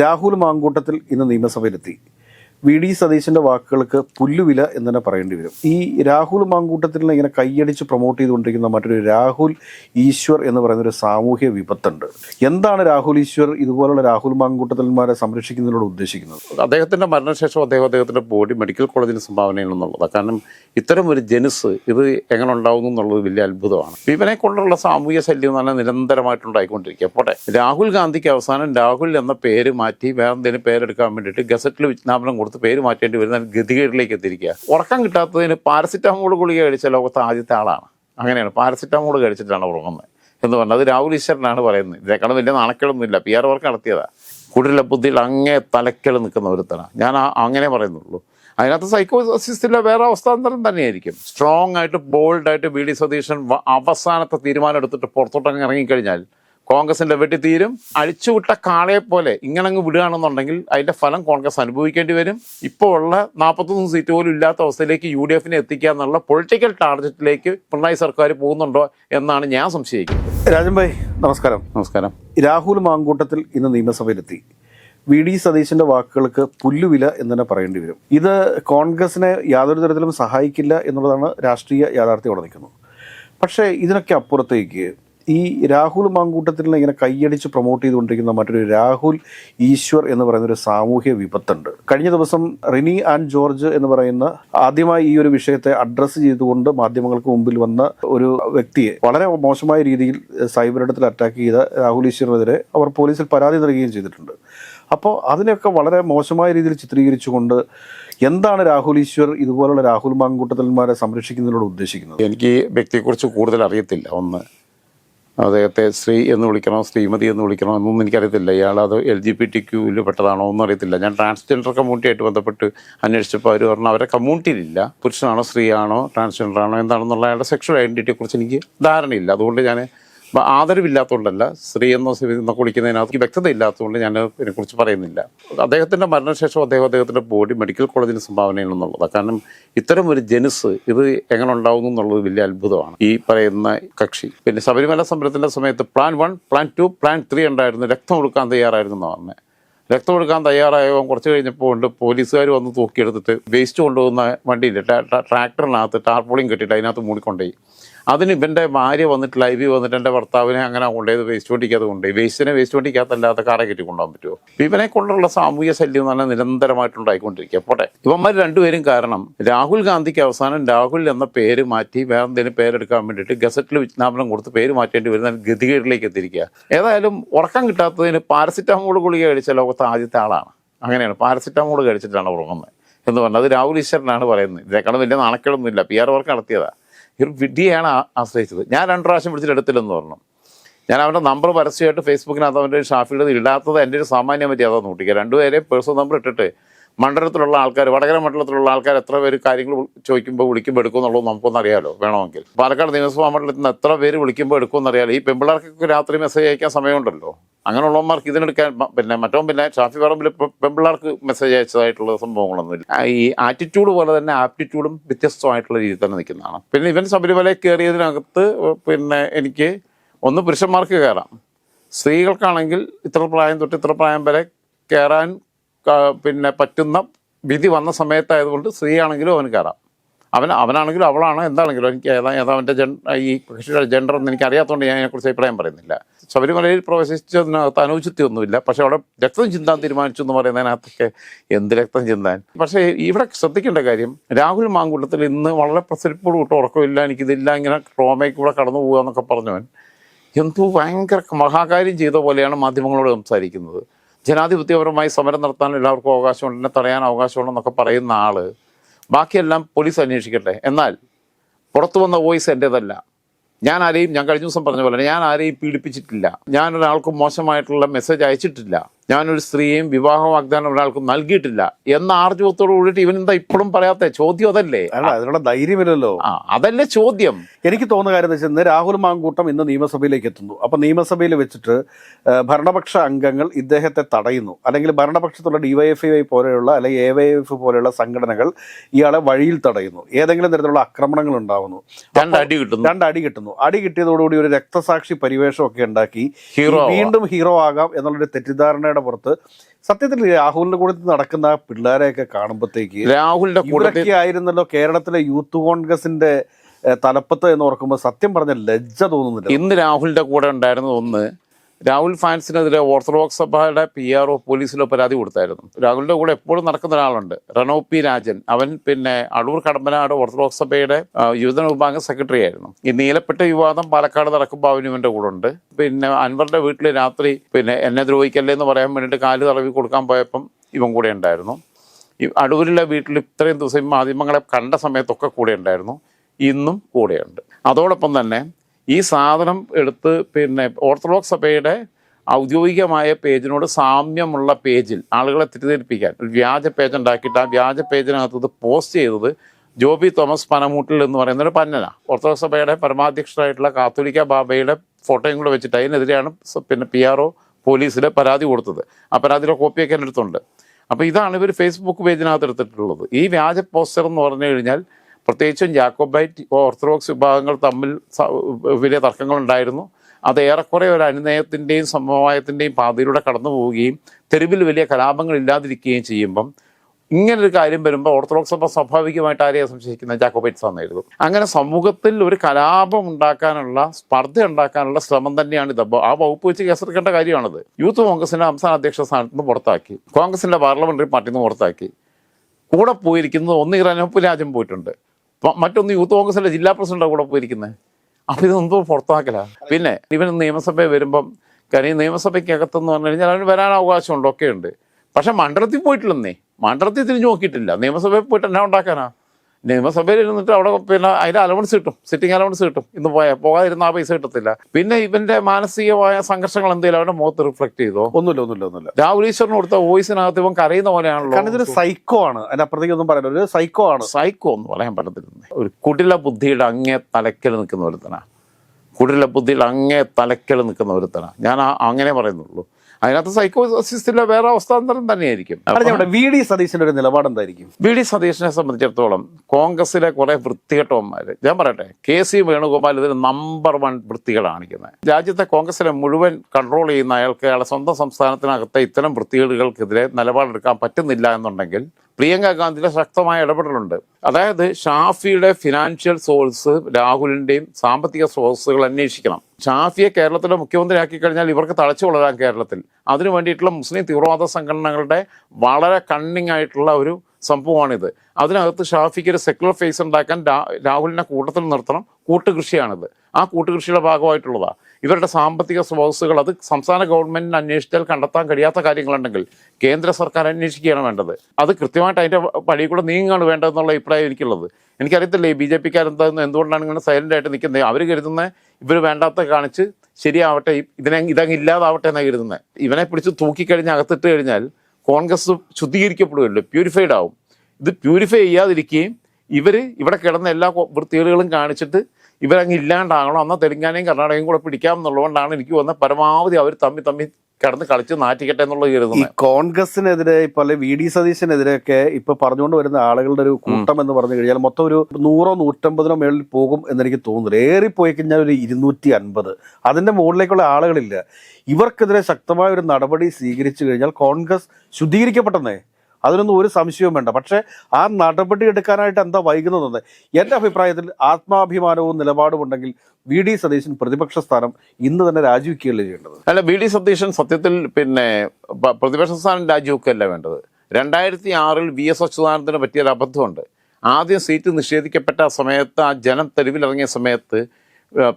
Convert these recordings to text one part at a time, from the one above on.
രാഹുൽ മാങ്കൂട്ടത്തിൽ ഇന്ന് നിയമസഭയിലെത്തി. V D സതീശന്റെ വാക്കുകൾക്ക് പുല്ലുവില എന്ന് തന്നെ പറയേണ്ടി വരും. ഈ രാഹുൽ മാങ്കൂട്ടത്തിൽ ഇങ്ങനെ കൈയടിച്ച് പ്രൊമോട്ട് ചെയ്തുകൊണ്ടിരിക്കുന്ന മറ്റൊരു രാഹുൽ ഈശ്വർ എന്ന് പറയുന്ന ഒരു സാമൂഹ്യ വിപത്തുണ്ട്. എന്താണ് രാഹുൽ ഈശ്വർ ഇതുപോലുള്ള രാഹുൽ മാങ്കൂട്ടത്തിന്മാരെ സംരക്ഷിക്കുന്നതിനോട് ഉദ്ദേശിക്കുന്നത്? അദ്ദേഹത്തിന്റെ മരണശേഷം അദ്ദേഹം അദ്ദേഹത്തിന്റെ ബോഡി മെഡിക്കൽ കോളേജിന് സംഭാവന ചെയ്യണമെന്നുള്ളതാണ് കാരണം ഇത്തരം ഒരു ജനുസ് ഇത് എങ്ങനെ ഉണ്ടാവുന്നു എന്നുള്ളത് വലിയ അത്ഭുതമാണ്. ഇവനെ കൊണ്ടുള്ള സാമൂഹ്യ ശല്യം പറഞ്ഞാൽ നിരന്തരമായിട്ടുണ്ടായിക്കൊണ്ടിരിക്കുക പോട്ടെ രാഹുൽ ഗാന്ധിക്ക് അവസാനം രാഹുൽ എന്ന പേര് മാറ്റി വേറെ എന്തെങ്കിലും പേരെടുക്കാൻ വേണ്ടിയിട്ട് ഗസറ്റിൽ വിജ്ഞാപനം കൊടുത്ത് പേര് മാറ്റേണ്ടി വരുന്ന ഗതികേടിലേക്ക് എത്തിയിരിക്കുക. ഉറക്കം കിട്ടാത്തതിന് പാരസിറ്റാമോൾ ഗുളിക കഴിച്ച ലോകത്തെ ആദ്യത്തെ ആളാണ്. അങ്ങനെയാണ്. പാരസിറ്റാമോൾ കഴിച്ചിട്ടാണ് ഉറങ്ങുന്നത് എന്ന് പറഞ്ഞത്. അത് രാഹുൽ ഈശ്വരനാണ് പറയുന്നത്. ഇതിനേക്കാളും വലിയ നാണക്കേടൊന്നുമില്ല. പി ആർ വർക്ക് നടത്തിയതാ. കൂടുതലുള്ള ബുദ്ധിയിൽ അങ്ങേ തലക്കൽ നിൽക്കുന്ന ഒരുത്തനാണ് ഞാൻ അങ്ങനെ പറയുന്നുള്ളൂ. അതിനകത്ത് സൈക്കോസിസ്റ്റിലെ വേറെ അവസ്ഥാന്തരം തന്നെയായിരിക്കും. സ്ട്രോങ് ആയിട്ട് ബോൾഡായിട്ട് വി ഡി സതീശൻ അവസാനത്തെ തീരുമാനം എടുത്തിട്ട് പുറത്തോട്ടങ്ങ് ഇറങ്ങിക്കഴിഞ്ഞാൽ കോൺഗ്രസിന്റെ വെട്ടി തീരും അഴിച്ചുവിട്ട കാളയെ പോലെ ഇങ്ങനെ അങ്ങ് വിടുകയാണെന്നുണ്ടെങ്കിൽ അതിന്റെ ഫലം കോൺഗ്രസ് അനുഭവിക്കേണ്ടി വരും. ഇപ്പോൾ ഉള്ള നാൽപ്പത്തൊന്ന് സീറ്റ് പോലും ഇല്ലാത്ത അവസ്ഥയിലേക്ക് യു ഡി എഫിനെ എത്തിക്കുക എന്നുള്ള പൊളിറ്റിക്കൽ ടാർഗറ്റിലേക്ക് പിണറായി സർക്കാർ പോകുന്നുണ്ടോ എന്നാണ് ഞാൻ സംശയിക്കുന്നത്. രാജൻ ഭായ് നമസ്കാരം. നമസ്കാരം. രാഹുൽ മാങ്കൂട്ടത്തിൽ ഇന്ന് നിയമസഭയിലെത്തി. വി ഡി സതീശന്റെ വാക്കുകൾക്ക് പുല്ലുവില എന്ന് തന്നെ പറയേണ്ടി വരും. ഇത് കോൺഗ്രസിനെ യാതൊരു തരത്തിലും സഹായിക്കില്ല എന്നുള്ളതാണ് രാഷ്ട്രീയ യാഥാർത്ഥ്യം അവിടെ നിൽക്കുന്നത്. പക്ഷേ ഇതിനൊക്കെ അപ്പുറത്തേക്ക് ഈ രാഹുൽ മാങ്കൂട്ടത്തിൽ ഇങ്ങനെ കൈയടിച്ച് പ്രൊമോട്ട് ചെയ്തുകൊണ്ടിരിക്കുന്ന മറ്റൊരു രാഹുൽ ഈശ്വർ എന്ന് പറയുന്ന ഒരു സാമൂഹ്യ വിപത്തുണ്ട്. കഴിഞ്ഞ ദിവസം റിനി ആൻഡ് ജോർജ് എന്ന് പറയുന്ന ആദ്യമായി ഈ ഒരു വിഷയത്തെ അഡ്രസ്സ് ചെയ്തുകൊണ്ട് മാധ്യമങ്ങൾക്ക് മുമ്പിൽ വന്ന ഒരു വ്യക്തിയെ വളരെ മോശമായ രീതിയിൽ സൈബർ ഇടത്തിൽ അറ്റാക്ക് ചെയ്ത രാഹുൽ ഈശ്വറിനെതിരെ അവർ പോലീസിൽ പരാതി നൽകുകയും ചെയ്തിട്ടുണ്ട്. അപ്പോൾ അതിനെയൊക്കെ വളരെ മോശമായ രീതിയിൽ ചിത്രീകരിച്ചുകൊണ്ട് എന്താണ് രാഹുൽ ഈശ്വർ ഇതുപോലുള്ള രാഹുൽ മാങ്കൂട്ടത്തന്മാരെ സംരക്ഷിക്കുന്നതിനോട് ഉദ്ദേശിക്കുന്നത്? എനിക്ക് വ്യക്തിയെക്കുറിച്ച് കൂടുതൽ അറിയത്തില്ല. ഒന്ന് അദ്ദേഹത്തെ ശ്രീ എന്ന് വിളിക്കണോ ശ്രീമതി എന്ന് വിളിക്കണോ എന്നൊന്നും എനിക്കറിയത്തില്ല. ഇയാൾ അത് എൽ ജി പി ടി ക്യൂവിൽ പെട്ടതാണോ ഒന്നും അറിയത്തില്ല ഞാൻ ട്രാൻസ്ജെൻഡർ കമ്മ്യൂണിറ്റിയായിട്ട് ബന്ധപ്പെട്ട് അന്വേഷിച്ചപ്പോൾ അവർ പറഞ്ഞു അവരെ കമ്മ്യൂണിറ്റിയിലില്ല പുരുഷനാണോ സ്ത്രീയാണോ ട്രാൻസ്ജെൻഡർ ആണോ എന്താണെന്നുള്ള അയാളുടെ സെക്ഷൽ ഐഡന്റിറ്റിയെക്കുറിച്ച് എനിക്ക് ധാരണയില്ല. അതുകൊണ്ട് ഞാൻ ആദരവില്ലാത്തതുകൊണ്ടല്ല സ്ത്രീ എന്ന എന്നൊക്കെ വിളിക്കുന്നതിനകത്ത് വ്യക്തത ഇല്ലാത്തതുകൊണ്ട് ഞാൻ ഇതിനെക്കുറിച്ച് പറയുന്നില്ല. അദ്ദേഹത്തിന്റെ മരണശേഷം അദ്ദേഹം അദ്ദേഹത്തിന്റെ ബോഡി മെഡിക്കൽ കോളേജിന് സംഭാവനയാണെന്നുള്ളതാണ് കാരണം ഇത്തരം ഒരു ജനുസ് ഇത് എങ്ങനെ ഉണ്ടാവുന്നു എന്നുള്ളത് വലിയ അത്ഭുതമാണ്. ഈ പറയുന്ന കക്ഷി. പിന്നെ ശബരിമല സമരത്തിന്റെ സമയത്ത് plan one plan two plan three ഉണ്ടായിരുന്നു. രക്തം കൊടുക്കാൻ തയ്യാറായിരുന്നു എന്നാണ് പറഞ്ഞത്. രക്തം കൊടുക്കാൻ തയ്യാറായവൻ കുറച്ച് കഴിഞ്ഞപ്പോൾ ഉണ്ട് പോലീസുകാർ വന്ന് തൂക്കിയെടുത്തിട്ട് വേസ്റ്റ് കൊണ്ടുപോകുന്ന വണ്ടിയില്ല ട്രാക്ടറിനകത്ത് ടാർപോളിങ് കെട്ടിയിട്ട് അതിനകത്ത് മൂടിക്കൊണ്ടുപോയി അതിന് ഇവന്റെ ഭാര്യ വന്നിട്ട് ലൈവിൽ വന്നിട്ട് എന്റെ ഭർത്താവിനെ അങ്ങനെ കൊണ്ടുപോയത് വേസ്റ്റ് വണ്ടിക്കകത്ത് കൊണ്ടുപോയി വേസ്റ്റിനെ വേസ്റ്റ് വണ്ടിക്കകത്തല്ലാത്ത കാറെ കെട്ടി കൊണ്ടുപോകാൻ പറ്റുമോ? ഇവനെ കൊണ്ടുള്ള സാമൂഹ്യ ശല്യം എന്ന് പറഞ്ഞാൽ നിരന്തരമായിട്ടുണ്ടായിക്കൊണ്ടിരിക്കുക പോട്ടെ. ഇവന്മാർ രണ്ടുപേരും കാരണം രാഹുൽ ഗാന്ധിക്ക് അവസാനം രാഹുൽ എന്ന പേര് മാറ്റി വേറെ എന്തെങ്കിലും പേരെടുക്കാൻ വേണ്ടിയിട്ട് ഗസറ്റിൽ വിജ്ഞാപനം കൊടുത്ത് പേര് മാറ്റേണ്ടി വരുന്ന ഗതികേടിലേക്ക് എത്തിയിരിക്കുക. ഏതായാലും ഉറക്കം കിട്ടാത്തതിന് പാരസിറ്റാമോൾ ഗുളിക കഴിച്ച ലോകത്ത് ആദ്യത്തെ ആളാണ്. അങ്ങനെയാണ്. പാരസിറ്റാമോൾ കഴിച്ചിട്ടാണ് ഉറങ്ങുന്നത് എന്ന് പറഞ്ഞത് രാഹുൽ ഈശ്വരനാണ് പറയുന്നത്. ഇതേക്കാളും വലിയ നാണക്കേടൊന്നുമില്ല. പി ആർ വർക്ക് നടത്തിയതാണ് വിഡ്ഢിയാണ് ആ- ആശ്രയിച്ചത്. ഞാൻ രണ്ട് പ്രാവശ്യം വിളിച്ചിട്ട് എടുത്തില്ലെന്ന് പറഞ്ഞു. ഞാൻ അവന്റെ നമ്പർ പരസ്യമായിട്ട് ഫേസ്ബുക്കിനകത്ത് അവന്റെ ഷാഫിയുടെ ഇടാത്തത് എന്റെ ഒരു സാമാന്യം പറ്റി അതാ നോട്ടിക്കുക രണ്ടുപേരെയും പേഴ്സണൽ നമ്പർ ഇട്ടിട്ട് മണ്ഡലത്തിലുള്ള ആൾക്കാർ വടകര മണ്ഡലത്തിലുള്ള ആൾക്കാർ എത്ര പേര് കാര്യങ്ങൾ ചോദിക്കുമ്പോൾ വിളിക്കുമ്പോൾ എടുക്കും എന്നുള്ളത് നമുക്കൊന്നും അറിയാമല്ലോ വേണമെങ്കിൽ. പാലക്കാട് നിയമസഭാ മണ്ഡലത്തിൽ നിന്ന് എത്ര പേര് വിളിക്കുമ്പോൾ എടുക്കുമെന്ന് അറിയാലോ ഈ പെമ്പിള്ളേർക്കൊക്കെ രാത്രി മെസ്സേജ് അയക്കാൻ സമയമുണ്ടല്ലോ. അങ്ങനെയുള്ളവന്മാർക്ക് ഇതിനെടുക്കാൻ പിന്നെ മറ്റോ പിന്നെ ഷാഫി പറമ്പിൽ പെമ്പിള്ളാർക്ക് മെസ്സേജ് അയച്ചതായിട്ടുള്ള സംഭവങ്ങളൊന്നുമില്ല ഈ ആറ്റിറ്റ്യൂഡ് പോലെ തന്നെ ആപ്റ്റിറ്റ്യൂഡും വ്യത്യസ്തമായിട്ടുള്ള രീതിയിൽ തന്നെ നിൽക്കുന്നതാണ്. പിന്നെ ഇവൻ ശബരിമല കയറിയതിനകത്ത് പിന്നെ എനിക്ക് ഒന്ന് പുരുഷന്മാർക്ക് കയറാം. സ്ത്രീകൾക്കാണെങ്കിൽ ഇത്ര പ്രായം തൊട്ട് ഇത്ര പ്രായം വരെ കയറാൻ പിന്നെ പറ്റുന്ന വിധി വന്ന സമയത്തായതുകൊണ്ട് സ്ത്രീയാണെങ്കിലും അവന് കയറാം. അവൻ അവനാണെങ്കിലും അവളാണ് എന്താണെങ്കിലും എനിക്ക് ഏതാ ഏതാ അവന്റെ ജെൻഡർ ഈ കക്ഷിയുടെ ജെൻഡർ എന്ന് എനിക്ക് അറിയാത്തതുകൊണ്ട് ഞാൻ അതിനെക്കുറിച്ച് അഭിപ്രായം പറയുന്നില്ല. ശബരിമലയിൽ പ്രവേശിച്ചതിനകത്ത് അനൗചിത്യമൊന്നുമില്ല പക്ഷേ അവിടെ രക്തം ചിന്താൻ തീരുമാനിച്ചു എന്ന് പറയുന്നതിനകത്തൊക്കെ എന്ത് രക്തം ചിന്താൻ? പക്ഷേ ഇവിടെ ശ്രദ്ധിക്കേണ്ട കാര്യം രാഹുൽ മാങ്കുട്ടത്തിൽ ഇന്ന് വളരെ പ്രസരിപ്പോട് കൂട്ട് ഉറക്കമില്ല എനിക്കിതില്ല ഇങ്ങനെ ട്രോമയ്ക്ക് കൂടെ കടന്നു പോകുക എന്നൊക്കെ പറഞ്ഞവൻ എന്തോ ഭയങ്കര മഹാകാര്യം ചെയ്ത പോലെയാണ് മാധ്യമങ്ങളോട് സംസാരിക്കുന്നത്. ജനാധിപത്യപരമായി സമരം നടത്താൻ എല്ലാവർക്കും അവകാശമുണ്ട് എന്നെ തടയാൻ അവകാശമുണ്ടെന്നൊക്കെ പറയുന്ന ആൾ ബാക്കിയെല്ലാം പോലീസ് അന്വേഷിക്കട്ടെ. എന്നാൽ പുറത്തു വന്ന വോയിസ് എന്റേതല്ല ഞാൻ ആരെയും ഞാൻ കഴിഞ്ഞ ദിവസം പറഞ്ഞ പോലെ ഞാൻ ആരെയും പീഡിപ്പിച്ചിട്ടില്ല. ഞാൻ ഒരാൾക്കും മോശമായിട്ടുള്ള മെസ്സേജ് അയച്ചിട്ടില്ല. ഞാനൊരു സ്ത്രീയെയും വിവാഹ വാഗ്ദാനം ഒരാൾക്കും നൽകിയിട്ടില്ല എന്ന ആർജവത്തോട് കൂടിയിട്ട് ഇവൻ എന്താ ഇപ്പോഴും പറയാത്ത? ചോദ്യം അതല്ലേ? അല്ല അതിനുള്ള ധൈര്യമില്ലല്ലോ. അതല്ലേ ചോദ്യം? എനിക്ക് തോന്നുന്ന കാര്യം വെച്ചാൽ ഇന്ന് രാഹുൽ മാങ്കൂട്ടം ഇന്ന് നിയമസഭയിലേക്ക് എത്തുന്നു. അപ്പൊ നിയമസഭയിൽ വെച്ചിട്ട് ഭരണപക്ഷ അംഗങ്ങൾ ഇദ്ദേഹത്തെ തടയുന്നു. അല്ലെങ്കിൽ ഭരണപക്ഷത്തുള്ള ഡിവൈഎഫ്ഐ പോലെയുള്ള അല്ലെങ്കിൽ എ വൈ എഫ് പോലെയുള്ള സംഘടനകൾ ഇയാളെ വഴിയിൽ തടയുന്നു. ഏതെങ്കിലും തരത്തിലുള്ള ആക്രമണങ്ങൾ ഉണ്ടാവുന്നു. രണ്ടടി കിട്ടുന്നു. രണ്ട് അടി കിട്ടുന്നു. അടി കിട്ടിയതോടുകൂടി ഒരു രക്തസാക്ഷി പരിവേഷമൊക്കെ ഉണ്ടാക്കി ഹീറോ വീണ്ടും ഹീറോ ആകാം എന്നുള്ളൊരു തെറ്റിദ്ധാരണയുടെ ക്യാമറയുടെ പുറത്ത്. സത്യത്തിൽ രാഹുലിന്റെ കൂടെ നടക്കുന്ന പിള്ളേരെയൊക്കെ കാണുമ്പോഴത്തേക്ക് രാഹുലിന്റെ കൂടെ ആയിരുന്നല്ലോ കേരളത്തിലെ യൂത്ത് കോൺഗ്രസിന്റെ തലപ്പത്ത് എന്ന് ഓർക്കുമ്പോൾ സത്യം പറഞ്ഞ ലജ്ജ തോന്നുന്നില്ല. ഇന്ന് രാഹുലിന്റെ കൂടെ ഉണ്ടായിരുന്നത് ഒന്ന് രാഹുൽ ഫാൻസിനെതിരെ ഓർത്തഡോക്സ് സഭയുടെ പി ആർ ഒ പോലീസിലോ പരാതി കൊടുത്തായിരുന്നു. രാഹുലിന്റെ കൂടെ എപ്പോഴും നടക്കുന്ന ഒരാളുണ്ട് റണോ പി രാജൻ. അവൻ പിന്നെ അടൂർ കടമ്പനാട് ഓർത്തഡോക്സ് സഭയുടെ യുവജന വിഭാഗം സെക്രട്ടറി ആയിരുന്നു. ഈ നീലപ്പെട്ട വിവാദം പാലക്കാട് നടക്കുമ്പോൾ അവനും ഇവന്റെ കൂടെ ഉണ്ട്. പിന്നെ അൻവറിന്റെ വീട്ടിൽ രാത്രി പിന്നെ എന്നെ ദ്രോഹിക്കല്ലേ എന്ന് പറയാൻ വേണ്ടിയിട്ട് കാൽ തടവി കൊടുക്കാൻ പോയപ്പം ഇവൻ കൂടെ ഉണ്ടായിരുന്നു. ഈ അടൂരിലെ വീട്ടിൽ ഇത്രയും ദിവസം മാധ്യമങ്ങളെ കണ്ട സമയത്തൊക്കെ കൂടെ ഉണ്ടായിരുന്നു. ഇന്നും കൂടെയുണ്ട്. അതോടൊപ്പം തന്നെ ഈ സാധനം എടുത്ത് പിന്നെ ഓർത്തഡോക്സ് സഭയുടെ ഔദ്യോഗികമായ പേജിനോട് സാമ്യമുള്ള പേജിൽ ആളുകളെ തെറ്റിദ്ധരിപ്പിക്കാൻ ഒരു വ്യാജ പേജ് ഉണ്ടാക്കിയിട്ട് ആ വ്യാജ പേജിനകത്ത് ഇത് പോസ്റ്റ് ചെയ്തത് ജോബി തോമസ് പനമൂട്ടിൽ എന്ന് പറയുന്ന ഒരു പന്നന. ഓർത്തഡോക്സ് സഭയുടെ പരമാധ്യക്ഷരായിട്ടുള്ള കാത്തോലിക്ക ബാബയുടെ ഫോട്ടോയും കൂടെ വെച്ചിട്ട് അതിനെതിരെയാണ് പിന്നെ പി ആർ ഒ പോലീസിൽ പരാതി കൊടുത്തത്. ആ പരാതിയുടെ കോപ്പിയൊക്കെ എന്റെ അടുത്തുണ്ട്. അപ്പോൾ ഇതാണ് ഇവർ ഫേസ്ബുക്ക് പേജിനകത്ത് എടുത്തിട്ടുള്ളത്. ഈ വ്യാജ പോസ്റ്റർ എന്ന് പറഞ്ഞു കഴിഞ്ഞാൽ പ്രത്യേകിച്ചും ജാക്കോബൈറ്റ് ഓർത്തഡോക്സ് വിഭാഗങ്ങൾ തമ്മിൽ വലിയ തർക്കങ്ങളുണ്ടായിരുന്നു. അത് ഏറെക്കുറെ ഒരു അനുനയത്തിന്റെയും സമവായത്തിന്റെയും പാതയിലൂടെ കടന്നു പോവുകയും തെരുവിൽ വലിയ കലാപങ്ങൾ ഇല്ലാതിരിക്കുകയും ചെയ്യുമ്പം ഇങ്ങനൊരു കാര്യം വരുമ്പോൾ ഓർത്തഡോക്സ് സഭ സ്വാഭാവികമായിട്ട് ആരെയാണ് സംശയിക്കുന്നത്? ജാക്കോബൈറ്റ്സ് ആണെന്നായിരുന്നു അങ്ങനെ സമൂഹത്തിൽ ഒരു കലാപം ഉണ്ടാക്കാനുള്ള സ്പർദ്ധ ഉണ്ടാക്കാനുള്ള ശ്രമം തന്നെയാണ് ഇത്. അപ്പോൾ ആ വകുപ്പ് വെച്ച് കേസെടുക്കേണ്ട കാര്യമാണിത്. യൂത്ത് കോൺഗ്രസിന്റെ സംസ്ഥാന അധ്യക്ഷ സ്ഥാനത്ത് നിന്ന് പുറത്താക്കി. കോൺഗ്രസിന്റെ പാർലമെന്ററി പാർട്ടിയിൽ നിന്ന് പുറത്താക്കി. കൂടെ പോയിരിക്കുന്നത് ഒന്ന് റനോപ്പ് രാജ്യം പോയിട്ടുണ്ട്. മറ്റൊന്ന് യൂത്ത് കോൺഗ്രസിന്റെ ജില്ലാ പ്രസിഡന്റ് കൂടെ പോയിരിക്കുന്നത് അപ്പൊ ഇതൊന്നും പുറത്താക്കല. പിന്നെ ഇവൻ നിയമസഭ വരുമ്പം കാര്യം നിയമസഭയ്ക്കകത്തെന്ന് പറഞ്ഞു കഴിഞ്ഞാൽ അവന് വരാൻ അവകാശമുണ്ട് ഒക്കെ ഉണ്ട് പക്ഷെ മണ്ഡലത്തിൽ പോയിട്ടില്ലെന്നേ. മണ്ഡലത്തിൽ തിരിഞ്ഞു നോക്കിയിട്ടില്ല. നിയമസഭയിൽ പോയിട്ട് എന്നാ ഉണ്ടാക്കാനാ? നിയമസഭയിൽ ഇരുന്നിട്ട് അവിടെ പിന്നെ അതിന്റെ അലവൻസ് കിട്ടും. സിറ്റിംഗ് അലവൻസ് കിട്ടും. ഇന്ന് പോയാൽ പോകാതിരുന്ന ആ പൈസ കിട്ടത്തില്ല. പിന്നെ ഇവന്റെ മാനസികമായ സംഘർഷങ്ങൾ എന്തെങ്കിലും അവന്റെ മുഖത്ത് റിഫ്ലക്ട് ചെയ്തോ? ഒന്നുമില്ല ഒന്നുമില്ല ഒന്നുമില്ല. രാഹുൽ ഈശ്വറിന് കൊടുത്ത വോയിസിനകത്ത് ഇവൻ കരയുന്ന പോലെയാണല്ലോ. കാരണം ഇതൊരു സൈക്കോ ആണ്. അതിനപ്പുറത്തേക്ക് ഒന്നും പറയാനില്ല ഒരു സൈക്കോ ആണ്. സൈക്കോ എന്ന് പറയാൻ പറ്റത്തില്ല ഒരു കുടില ബുദ്ധിയുടെ അങ്ങേ തലക്കൽ നിൽക്കുന്ന ഒരുത്തനാ. കുടില ബുദ്ധിയുടെ അങ്ങേ തലക്കൽ നിൽക്കുന്ന ഒരുത്തനാ. ഞാൻ അങ്ങനെ പറയുന്നുള്ളൂ. അതിനകത്ത് സൈക്കോസിസ്റ്റിലെ വേറെ അവസ്ഥാന്തരം തന്നെയായിരിക്കും. വി ഡി സതീശന്റെ ഒരു നിലപാട് എന്തായിരിക്കും? വി ഡി സതീശനെ സംബന്ധിച്ചിടത്തോളം കോൺഗ്രസിലെ കുറെ വൃത്തികെട്ടവന്മാർ ഞാൻ പറയട്ടെ കെ സി വേണുഗോപാൽ ഇതിന് നമ്പർ വൺ വൃത്തികൾ കാണിക്കുന്നത്. രാജ്യത്തെ കോൺഗ്രസിനെ മുഴുവൻ കൺട്രോൾ ചെയ്യുന്ന അയാൾക്ക് അയാളുടെ സ്വന്തം സംസ്ഥാനത്തിനകത്തെ ഇത്തരം വൃത്തികേടുകൾക്കെതിരെ നിലപാടെടുക്കാൻ പറ്റുന്നില്ല എന്നുണ്ടെങ്കിൽ പ്രിയങ്ക ഗാന്ധിയുടെ ശക്തമായ ഇടപെടലുണ്ട്. അതായത് ഷാഫിയുടെ ഫിനാൻഷ്യൽ സോഴ്സ് രാഹുലിന്റെയും സാമ്പത്തിക സ്രോതസ്സുകൾ അന്വേഷിക്കണം. ഷാഫിയെ കേരളത്തിലെ മുഖ്യമന്ത്രിയാക്കി കഴിഞ്ഞാൽ ഇവർക്ക് തളച്ചു വളരാൻ കേരളത്തിൽ. അതിനു വേണ്ടിയിട്ടുള്ള മുസ്ലിം തീവ്രവാദ സംഘടനകളുടെ വളരെ കണ്ണിങ് ആയിട്ടുള്ള ഒരു സംഭവമാണിത്. അതിനകത്ത് ഷാഫിക്ക് ഒരു സെക്യുലർ ഫേസ് ഉണ്ടാക്കാൻ രാഹുലിനെ കൂട്ടത്തിൽ നിർത്തണം. കൂട്ടുകൃഷിയാണിത്. ആ കൂട്ടുകൃഷിയുടെ ഭാഗമായിട്ടുള്ളതാണ് ഇവരുടെ സാമ്പത്തിക സ്രോതസ്സുകൾ അത് സംസ്ഥാന ഗവൺമെന്റിന് അന്വേഷിച്ചാൽ കണ്ടെത്താൻ കഴിയാത്ത കാര്യങ്ങളുണ്ടെങ്കിൽ കേന്ദ്ര സർക്കാർ അന്വേഷിക്കുകയാണ് വേണ്ടത്. അത് കൃത്യമായിട്ട് അതിന്റെ വഴി കൂടെ നീങ്ങുകയാണ് വേണ്ടതെന്നുള്ള അഭിപ്രായം എനിക്കുള്ളത്. എനിക്കറിയത്തില്ല ഈ ബി ജെ പിക്കാരെന്താന്ന് എന്തുകൊണ്ടാണ് ഇങ്ങനെ സൈലന്റ് ആയിട്ട് നിൽക്കുന്നത്? അവർ കരുതുന്ന ഇവർ വേണ്ടാത്ത കാണിച്ച് ശരിയാവട്ടെ ഇതിനെ ഇതങ്ങ് ഇല്ലാതാവട്ടെ എന്നാണ് കരുതുന്നത് ഇവനെ പിടിച്ച് തൂക്കിക്കഴിഞ്ഞ് അകത്തിട്ട് കഴിഞ്ഞാൽ കോൺഗ്രസ് ശുദ്ധീകരിക്കപ്പെടുമല്ലോ പ്യൂരിഫൈഡ് ആവും. ഇത് പ്യൂരിഫൈ ചെയ്യാതിരിക്കുകയും ഇവർ ഇവിടെ കിടന്ന എല്ലാ വൃത്തികളും കാണിച്ചിട്ട് ഇവരങ്ങ് ഇല്ലാണ്ടാകണം. എന്നാൽ തെലുങ്കാനയും കർണാടകയും കൂടെ പിടിക്കാം എന്നുള്ളതുകൊണ്ടാണ് എനിക്ക് വന്ന പരമാവധി അവർ തമ്മി തമ്മി കടന്ന് കളിച്ച് നാറ്റിക്കട്ടെ എന്നുള്ളത് കരുതുന്നത് കോൺഗ്രസിനെതിരെ ഇപ്പൊ അല്ലെ വി ഡി സതീശനെതിരെയൊക്കെ ഇപ്പൊ പറഞ്ഞുകൊണ്ട് വരുന്ന ആളുകളുടെ ഒരു കൂട്ടം എന്ന് പറഞ്ഞു കഴിഞ്ഞാൽ മൊത്തം ഒരു നൂറോ നൂറ്റമ്പതിനോ മേളിൽ പോകും എന്നെനിക്ക് തോന്നുന്നില്ല. ഏറിപ്പോയി കഴിഞ്ഞാൽ ഒരു ഇരുന്നൂറ്റി അൻപത്. അതിന്റെ മുകളിലേക്കുള്ള ആളുകളില്ല. ഇവർക്കെതിരെ ശക്തമായ ഒരു നടപടി സ്വീകരിച്ചു കഴിഞ്ഞാൽ കോൺഗ്രസ് ശുദ്ധീകരിക്കപ്പെട്ടെന്നേ? അതിനൊന്നും ഒരു സംശയവും വേണ്ട. പക്ഷേ ആ നടപടി എടുക്കാനായിട്ട് എന്താ വൈകുന്നതെന്ന് എന്റെ അഭിപ്രായത്തിൽ ആത്മാഭിമാനവും നിലപാടും ഉണ്ടെങ്കിൽ വി ഡി സതീശൻ പ്രതിപക്ഷ സ്ഥാനം ഇന്ന് തന്നെ രാജിവെക്കുകയല്ലേ ചെയ്യേണ്ടത്? അല്ല വി ഡി സതീശൻ സത്യത്തിൽ പിന്നെ പ്രതിപക്ഷ സ്ഥാനം രാജിവെക്കുകയല്ല വേണ്ടത്. രണ്ടായിരത്തി ആറിൽ വി എസ് അച്യുതാനന്ദന് പറ്റിയൊരു അബദ്ധമുണ്ട്. ആദ്യം സീറ്റ് നിഷേധിക്കപ്പെട്ട സമയത്ത് ആ ജനം തെരുവിലിറങ്ങിയ സമയത്ത്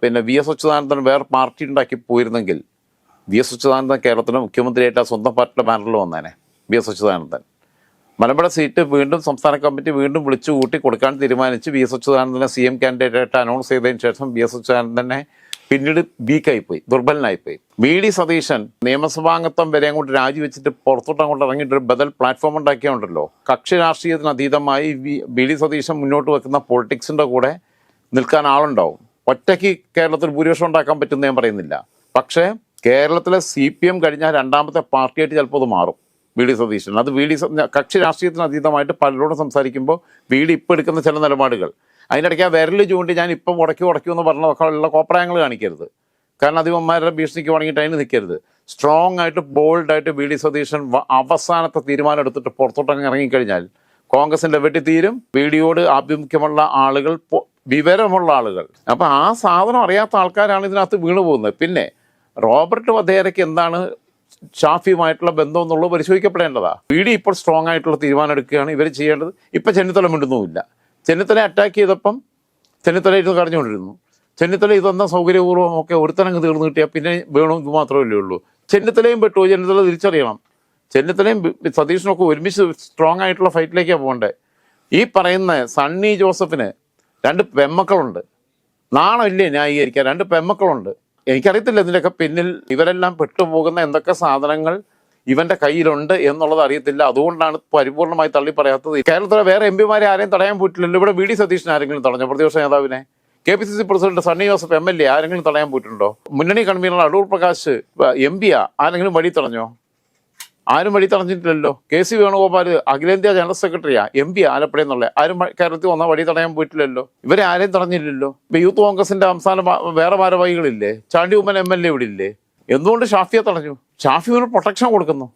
പിന്നെ വി എസ് അച്യുതാനന്ദൻ വേറെ പാർട്ടി ഉണ്ടാക്കി പോയിരുന്നെങ്കിൽ വി എസ് അച്യുതാനന്ദൻ കേരളത്തിന് മുഖ്യമന്ത്രിയായിട്ട് ആ സ്വന്തം പാർട്ടിയുടെ ബാനറിൽ വന്നേനെ V S Achuthanandan. Malampuzha seat വീണ്ടും സംസ്ഥാന കമ്മിറ്റി വീണ്ടും വിളിച്ചു കൂട്ടി കൊടുക്കാൻ തീരുമാനിച്ച്. വി എസ് അച്യുതാനന്ദനെ സി എം കാൻഡിഡേറ്റായിട്ട് അനൗൺസ് ചെയ്തതിന് ശേഷം വി എസ് അച്യുതാനന്ദനെ പിന്നീട് വീക്കായിപ്പോയി ദുർബലനായിപ്പോയി വി ഡി സതീശൻ നിയമസഭാംഗത്വം വരെ അങ്ങോട്ട് രാജിവെച്ചിട്ട് പുറത്തോട്ട് അങ്ങോട്ട് ഇറങ്ങിയിട്ട് ഒരു ബദൽ പ്ലാറ്റ്ഫോം ഉണ്ടാക്കിയുണ്ടല്ലോ കക്ഷി രാഷ്ട്രീയത്തിന് അതീതമായി വി- ഡി സതീശൻ മുന്നോട്ട് വെക്കുന്ന പൊളിറ്റിക്സിന്റെ കൂടെ നിൽക്കാൻ ആളുണ്ടാവും. ഒറ്റയ്ക്ക് കേരളത്തിൽ ഭൂരിപക്ഷം ഉണ്ടാക്കാൻ പറ്റുമെന്ന് ഞാൻ പറയുന്നില്ല. പക്ഷേ കേരളത്തിലെ സി പി എം കഴിഞ്ഞാൽ രണ്ടാമത്തെ പാർട്ടിയായിട്ട് ചിലപ്പോൾ അത് മാറും. V D Satheesan. അത് വി ഡി കക്ഷി രാഷ്ട്രീയത്തിന് അതീതമായിട്ട് പലരോടും സംസാരിക്കുമ്പോൾ വി ഡി ഇപ്പോൾ എടുക്കുന്ന ചില നിലപാടുകൾ. അതിനിടയ്ക്ക് ആ വിരൽ ചൂണ്ടി ഞാൻ ഇപ്പം ഉടക്കി ഉടക്കി എന്ന് പറഞ്ഞതൊക്കെ ഉള്ള കോപ്രായങ്ങൾ കാണിക്കരുത്. കാരണം അതിവന്മാരുടെ ഭീഷണിക്ക് വണങ്ങിയിട്ട് അതിന് നിൽക്കരുത് സ്ട്രോങ് ആയിട്ട് ബോൾഡായിട്ട് വി ഡി സതീശൻ അവസാനത്തെ തീരുമാനം എടുത്തിട്ട് പുറത്തോട്ടങ്ങ് ഇറങ്ങിക്കഴിഞ്ഞാൽ കോൺഗ്രസിന്റെ വെട്ടി തീരും വി ഡിയോട് ആഭിമുഖ്യമുള്ള ആളുകൾ വിവരമുള്ള ആളുകൾ. അപ്പോൾ ആ സാധനം അറിയാത്ത ആൾക്കാരാണ് ഇതിനകത്ത് വീണു പോകുന്നത് പിന്നെ റോബർട്ട് വധേരയ്ക്ക് എന്താണ് ഷാഫിയുമായിട്ടുള്ള ബന്ധം എന്നുള്ളത് പരിശോധിക്കപ്പെടേണ്ടതാ. വി ഡി ഇപ്പോൾ സ്ട്രോങ് ആയിട്ടുള്ള തീരുമാനം എടുക്കുകയാണ് ഇവർ ചെയ്യേണ്ടത്. ഇപ്പം ചെന്നിത്തല മിണ്ടുന്നുമില്ല. ചെന്നിത്തല അറ്റാക്ക് ചെയ്തപ്പം ചെന്നിത്തല ഇത് കടഞ്ഞുകൊണ്ടിരുന്നു ചെന്നിത്തല ഇതെന്ന സൗകര്യപൂർവം ഒക്കെ ഒരുത്തനങ്ങ് തീർന്നു കിട്ടിയാൽ പിന്നെ വേണം ഇത് മാത്രമല്ലേ ഉള്ളൂ. ചെന്നിത്തലയും പെട്ടു ചെന്നിത്തല തിരിച്ചറിയണം. ചെന്നിത്തലയും സതീഷിനൊക്കെ ഒരുമിച്ച് സ്ട്രോങ് ആയിട്ടുള്ള ഫൈറ്റിലേക്കാണ് പോകേണ്ടത് ഈ പറയുന്ന സണ്ണി ജോസഫിന് രണ്ട് പെമ്മക്കളുണ്ട്. നാണമില്ലേ ന്യായീകരിക്കാൻ? രണ്ട് പെമ്മക്കളുണ്ട്. എനിക്കറിയത്തില്ല ഇതിന്റെയൊക്കെ പിന്നിൽ ഇവരെല്ലാം പെട്ടുപോകുന്ന എന്തൊക്കെ സാധനങ്ങൾ ഇവന്റെ കയ്യിലുണ്ട് എന്നുള്ളത് അറിയത്തില്ല. അതുകൊണ്ടാണ് പരിപൂർണമായി തള്ളി പറയാത്തത്. കേരളത്തിലെ വേറെ എം പിമാരെ ആരെയും തടയാൻ പറ്റില്ലല്ലോ ഇവിടെ വി ഡി സതീശൻ ആരെങ്കിലും തടഞ്ഞോ? പ്രതിപക്ഷ നേതാവിനെ? K P C C president Sunny Joseph M L A ആരെങ്കിലും തടയാൻ പോയിട്ടുണ്ടോ? മുന്നണി കൺവീനർ അടൂർ പ്രകാശ് എം പിയാ ആരെങ്കിലും വഴി തടഞ്ഞോ? ആരും വഴി തടഞ്ഞിട്ടില്ലല്ലോ. കെ സി വേണുഗോപാൽ അഖിലേന്ത്യാ ജനറൽ സെക്രട്ടറിയാ എം പി ആലപ്പുഴ എന്നുള്ള. ആരും കേരളത്തിൽ വന്നാൽ വഴി തടയാൻ പോയിട്ടില്ലല്ലോ. ഇവരെ ആരെയും തടഞ്ഞില്ലല്ലോ. ഇപ്പൊ യൂത്ത് കോൺഗ്രസിന്റെ അവസാന വേറെ ഭാരവാഹികളില്ലേ? Chandy Oommen M L A ഇവിടെ ഇല്ലേ? എന്തുകൊണ്ട് ഷാഫിയെ തടഞ്ഞു? ഷാഫി ഒരു പ്രൊട്ടക്ഷൻ കൊടുക്കുന്നു.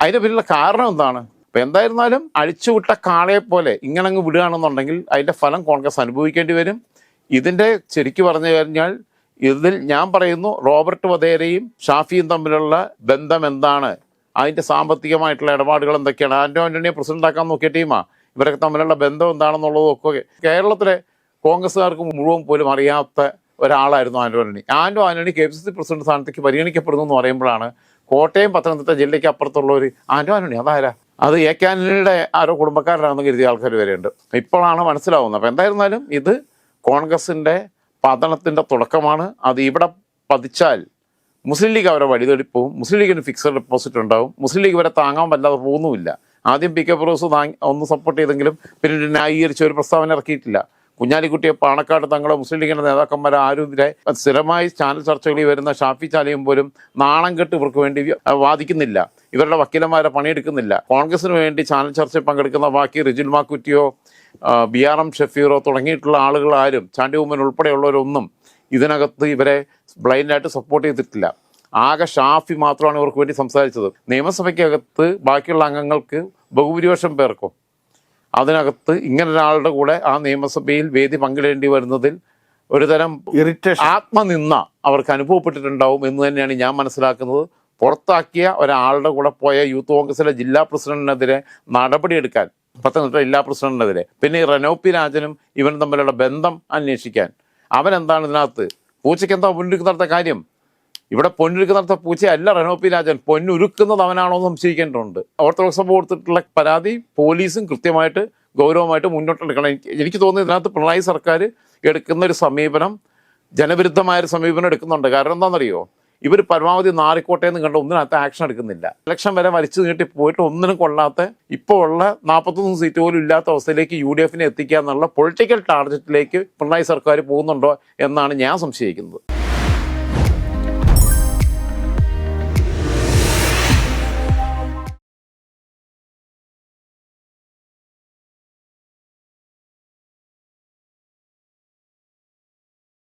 അതിന്റെ പിന്നിലുള്ള കാരണം എന്താണ്? അപ്പൊ എന്തായിരുന്നാലും അഴിച്ചുവിട്ട കാളയെ പോലെ ഇങ്ങനെ അങ്ങ് വിടുകയാണെന്നുണ്ടെങ്കിൽ അതിന്റെ ഫലം കോൺഗ്രസ് അനുഭവിക്കേണ്ടി വരും. ഇതിന്റെ ശരിക്കു പറഞ്ഞു കഴിഞ്ഞാൽ ഇതിൽ ഞാൻ പറയുന്നു റോബർട്ട് വധേരയും ഷാഫിയും തമ്മിലുള്ള ബന്ധം എന്താണ്? അതിന്റെ സാമ്പത്തികമായിട്ടുള്ള ഇടപാടുകൾ എന്തൊക്കെയാണ്? ആന്റോ ആന്റണിയെ പ്രസിഡന്റ് ആക്കാൻ നോക്കിയ ടീമാ ഇവരൊക്കെ തമ്മിലുള്ള ബന്ധം എന്താണെന്നുള്ളതും ഒക്കെ കേരളത്തിലെ കോൺഗ്രസ്സുകാർക്ക് മുഴുവൻ പോലും അറിയാത്ത ഒരാളായിരുന്നു Anto Antony Anto Antony K P C C president സ്ഥാനത്തേക്ക് പരിഗണിക്കപ്പെടുന്നു എന്ന് പറയുമ്പോഴാണ് കോട്ടയം പത്തനംതിട്ട ജില്ലയ്ക്ക് അപ്പുറത്തുള്ള ഒരു ആന്റോ ആന്റണി അതാരാ? അത് എ കെ ആന്റണിയുടെ ആരോ കുടുംബക്കാരനാണെന്ന് കരുതിയ ആൾക്കാർ വരെയുണ്ട്. ഇപ്പോഴാണ് മനസ്സിലാവുന്നത്. അപ്പം എന്തായിരുന്നാലും ഇത് കോൺഗ്രസിന്റെ പതനത്തിന്റെ തുടക്കമാണ്. അത് ഇവിടെ പതിച്ചാൽ മുസ്ലിം ലീഗ് അവരെ പോകും മുസ്ലിം ലീഗിന് ഫിക്സഡ് ഡെപ്പോസിറ്റ് ഉണ്ടാവും. മുസ്ലിം ലീഗ് വരെ താങ്ങാൻ വല്ലാതെ പോകുന്നുമില്ല. ആദ്യം പി കെ ഫിറോസ് ഒന്ന് സപ്പോർട്ട് ചെയ്തെങ്കിലും പിന്നീട് ന്യായീകരിച്ച ഒരു പ്രസ്താവന ഇറക്കിയിട്ടില്ല. കുഞ്ഞാലിക്കുട്ടിയെ പാണക്കാട് തങ്ങളെ മുസ്ലിം ലീഗിന്റെ ആരും ഇതിലെ സ്ഥിരമായി ചാനൽ ചർച്ചകളിൽ വരുന്ന ഷാഫി ചാലിയും പോലും നാണം കെട്ട് ഇവർക്ക് വേണ്ടി വാദിക്കുന്നില്ല. ഇവരുടെ വക്കീലന്മാരെ പണിയെടുക്കുന്നില്ല. കോൺഗ്രസിന് വേണ്ടി ചാനൽ ചർച്ചയിൽ പങ്കെടുക്കുന്ന ബാക്കി റിജുൽ മാക്കുറ്റിയോ ബി ആർ എം ഷഫീറോ തുടങ്ങിയിട്ടുള്ള ആളുകൾ ആരും ചാണ്ടി ഉമ്മൻ ഉൾപ്പെടെയുള്ളവരൊന്നും ഇതിനകത്ത് ഇവരെ ബ്ലൈൻഡായിട്ട് സപ്പോർട്ട് ചെയ്തിട്ടില്ല. ആകെ ഷാഫി മാത്രമാണ് ഇവർക്ക് വേണ്ടി സംസാരിച്ചത്. നിയമസഭയ്ക്കകത്ത് ബാക്കിയുള്ള അംഗങ്ങൾക്ക് ബഹുഭൂരിപക്ഷം പേർക്കും അതിനകത്ത് ഇങ്ങനെ ഒരാളുടെ കൂടെ ആ നിയമസഭയിൽ വേദി പങ്കിടേണ്ടി വരുന്നതിൽ ഒരുതരം ഇറിറ്റേഷൻ ആത്മനിന്ന അവർക്ക് അനുഭവപ്പെട്ടിട്ടുണ്ടാവും എന്ന് തന്നെയാണ് ഞാൻ മനസ്സിലാക്കുന്നത്. പുറത്താക്കിയ ഒരാളുടെ കൂടെ പോയ യൂത്ത് കോൺഗ്രസിലെ ജില്ലാ പ്രസിഡന്റിനെതിരെ നടപടിയെടുക്കാൻ പത്തനംതിട്ട ജില്ലാ പ്രസിഡന്റിനെതിരെ. പിന്നെ ഈ രാജനും ഇവനും തമ്മിലുള്ള ബന്ധം അന്വേഷിക്കാൻ. അവൻ എന്താണ് ഇതിനകത്ത്? പൂച്ചയ്ക്ക് എന്താ പൊന്നുരുക്കുന്നിടത്ത കാര്യം? ഇവിടെ പൊന്നുരുക്കുന്നിടത്ത പൂച്ചയല്ല റനോ പി രാജൻ. പൊന്നുരുക്കുന്നത് അവനാണോ എന്ന് സംശയിക്കേണ്ടതുണ്ട്. ഓർത്തഡോക്സ് സഭ കൊടുത്തിട്ടുള്ള പരാതി പോലീസും കൃത്യമായിട്ട് ഗൗരവമായിട്ട് മുന്നോട്ടെടുക്കണം എനിക്ക് എനിക്ക് തോന്നുന്നു ഇതിനകത്ത് പിണറായി സർക്കാർ എടുക്കുന്ന ഒരു സമീപനം ജനവിരുദ്ധമായ ഒരു സമീപനം എടുക്കുന്നുണ്ട്. കാരണം എന്താണെന്നറിയോ? ഇവർ പരമാവധി നാറിക്കോട്ടെ എന്ന് കണ്ട ഒന്നിനകത്ത് ആക്ഷൻ എടുക്കുന്നില്ല. ഇലക്ഷൻ വരെ വലിച്ചു നീട്ടി പോയിട്ട് ഒന്നിനും കൊള്ളാത്ത ഇപ്പോൾ ഉള്ള നാൽപ്പത്തൊന്ന് സീറ്റ് പോലും ഇല്ലാത്ത അവസ്ഥയിലേക്ക് യു ഡി എഫിനെ എത്തിക്കുക എന്നുള്ള പൊളിറ്റിക്കൽ ടാർഗറ്റിലേക്ക് പിണറായി സർക്കാർ പോകുന്നുണ്ടോ എന്നാണ് ഞാൻ സംശയിക്കുന്നത്.